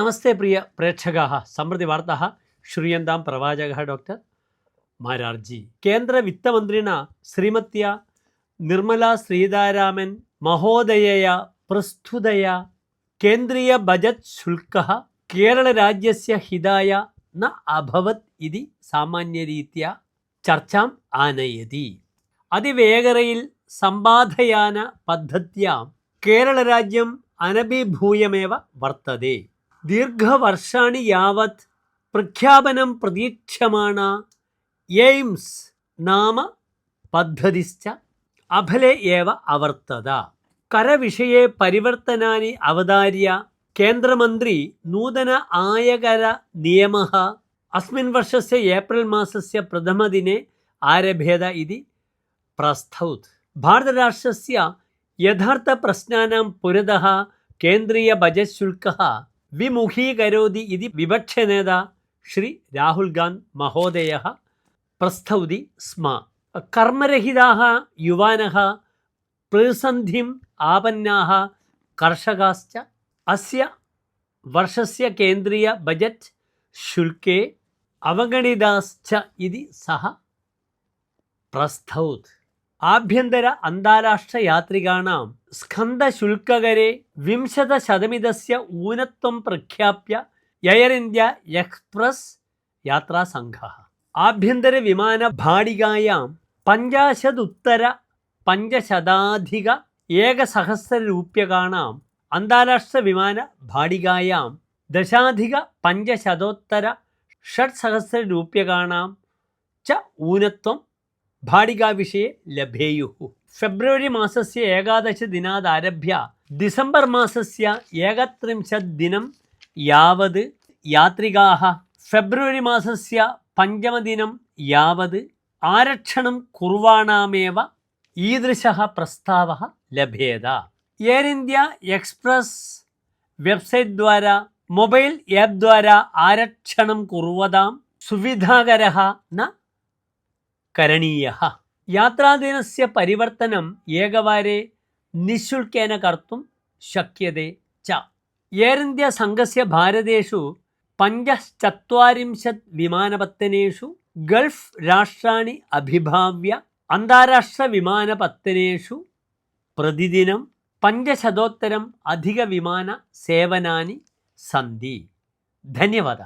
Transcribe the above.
നമസ്തേ പ്രിയ പ്രേക്ഷക സമൃദ്ധി വാർത്ത ശ്രീയന്താം പ്രവാചക ഡോക്ടർ മാരാർജി. കേന്ദ്ര വിത്തമന്ത്രിണ ശ്രീമത്യ നിർമ്മല ശ്രീതാരാമൻ മഹോദയയ പ്രസ്തുതയ കേന്ദ്രീയ ബജറ്റ് ശുൽക്ക കേരളരാജ്യസ്യ ഹിതായ ന അഭവത് ഇതി സാമാന്യരീത്യ ചർച്ചാം ആനയതി. അതിവേഗരയിൽ സമ്പാദയാന പദ്ധത്യാം കേരളരാജ്യം അനഭിഭൂയമേവ വർത്തതേ. ദീർഘവർഷാണി യാവത് പ്രഖ്യാപനം പ്രതീക്ഷമാണ് എയിംസ് നാമ പദ്ധതിശ്ച അഫലെ ഏവ അവർത്തത. കരവിഷയെ പരിവർത്തനാനി അവതാര്യ കേന്ദ്രമന്ത്രി നൂതന ആയകര നിയമ അസ്മിൻ വർഷസ്യ ഏപ്രിൽ മാസസ്യ പ്രഥമദിനെ ആരഭേദ ഇതി പ്രസ്തൗത്. ഭാരതരാഷ്ട്രസ്യ യഥാർത്ഥ പ്രശ്നാനാം പുരതഃ കേന്ദ്രീയ ബജറ്റ് ശുൽക്കഃ വിമുഖീകരോതി ഇതി വിപക്ഷ നേത ശ്രീ രാഹുൽ ഗാന്ധ് മഹോദയ പ്രസ്തൗതി സ്മ. കർമ്മരഹിത യുവാന പ്രതിസന്ധിം ആപന്നാ കർഷകാശ്ച അസ്യ വർഷസ്യ കേന്ദ്രീയ ബജറ്റ് ശുൽക്കേ അവഗണിതാശ്ച ഇതി സഹ പ്രസ്തൗത്. ആഭ്യന്തര അന്താരാഷ്ട്ര യാത്രികാണാം. സ്കന്ധശുൽക്കകരെ വിംശത ശതമിതസ്യ ഊനത്വം പ്രഖ്യാപ്യ എയർ ഇന്ത്യ എക്സ്പ്രസ് യാത്രാസംഘ ആഭ്യന്തര വിമാന ഭാടികായാം പഞ്ചാശതുത്തര പഞ്ചശതാധിക ഏകസഹസ്രരൂപ്യകാണാം. അന്താരാഷ്ട്ര വിമാന ഭാടികായാം ദശാധിക പഞ്ചശതോത്തര ഷഡ്സഹസ്രരൂപ്യകാണാം. ച ഊനത്വം भाडिकाविषये लभेयुः फेब्रवरि मासस्य एकादशदिनादारभ्य डिसेम्बर् मासस्य एकत्रिंशत् दिनं यावद् यात्रिकाः फेब्रवरि मासस्य पञ्चमदिनं यावद् आरक्षणं कुर्वाणामेव ईदृशः प्रस्तावः लभेत एर् इण्डिया एक्स्प्रेस् वेब्सैट् द्वारा मोबैल् एप् द्वारा आरक्षणं कुर्वतां सुविधाकरः न കരണീയ യാത്രാദിനസ്യ പരിവർത്തനം ഏകവാരെ നിശുൽക്കേന കർത്തും ശക്യതേ ച. എയർ ഇന്ത്യ സംഘസ്യ ഭാരതേഷു പഞ്ചചത്വരിംശത് വിമാനപത്തനേഷു ഗൾഫ് രാഷ്ട്രാണി അഭിഭാവ്യ അന്താരാഷ്ട്ര വിമാനപത്തനേഷു പ്രതിദിനം പഞ്ചശതോത്തരം അധിക വിമാന സേവനാനി സന്ധി ധന്യവാദ.